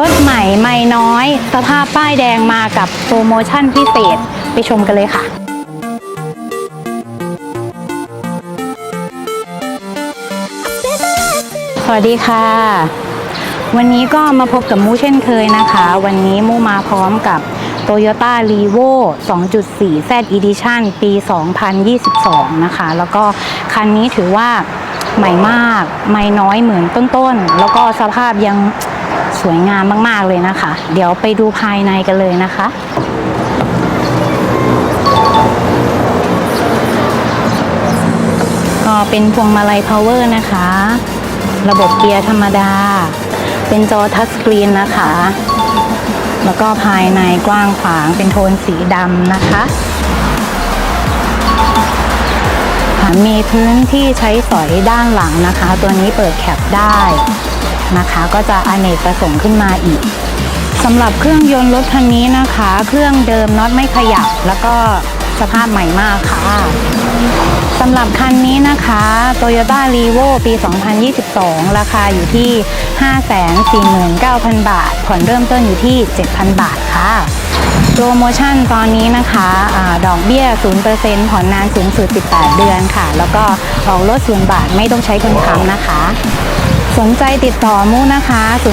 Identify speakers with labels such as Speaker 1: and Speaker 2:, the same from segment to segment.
Speaker 1: รถใหม่ไม่น้อย สภาพป้ายแดงมากับโปรโมชั่นพิเศษ ไปชมกันเลยค่ะสวัสดีค่ะ วันนี้ก็มาพบกับมูเช่นเคยนะคะ วันนี้มูมาพร้อมกับ Toyota r e v o 2.4 Z Edition ปี 2022 นะคะ แล้วก็คันนี้ถือว่าใหม่มาก ไม่น้อยเหมือนต้นๆ แล้วก็สภาพยัง สวยงามมาก ๆ เลยนะคะ เดี๋ยวไปดูภายในกันเลยนะคะก็เป็นพวงมาลัย power นะคะ ระบบเกียร์ธรรมดา เป็นจอทัชสกรีนนะคะ แล้วก็ภายในกว้างขวางเป็นโทนสีดำนะคะค่ะมีพื้นที่ใช้สอยด้านหลังนะคะ ตัวนี้เปิดแคปได้ นะคะ ก็จะอเนกประสงค์ขึ้นมาอีกสำหรับเครื่องยนต์รถคันนี้นะคะ เครื่องเดิมน็อตไม่ขยับ แล้วก็สภาพใหม่มากค่ะสำหรับคันนี้นะคะ Toyota r e v o ปี 2022 ราคาอยู่ที่ 549,000 บาท ผ่อนเริ่มต้นอยู่ที่ 7,000 บาทค่ะ โปรโมชั่นตอนนี้นะคะอดอกเบี้ย 0%ผ่อนนานสูงสุด 18 เดือนค่ะ แล้วก็ออกรถ0บาทไม่ต้องใช้คนค้ำนะคะ สนใจติดต่อมูนะคะ 099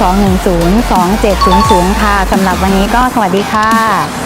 Speaker 1: 210 2700 ค่ะสำหรับวันนี้ก็สวัสดีค่ะ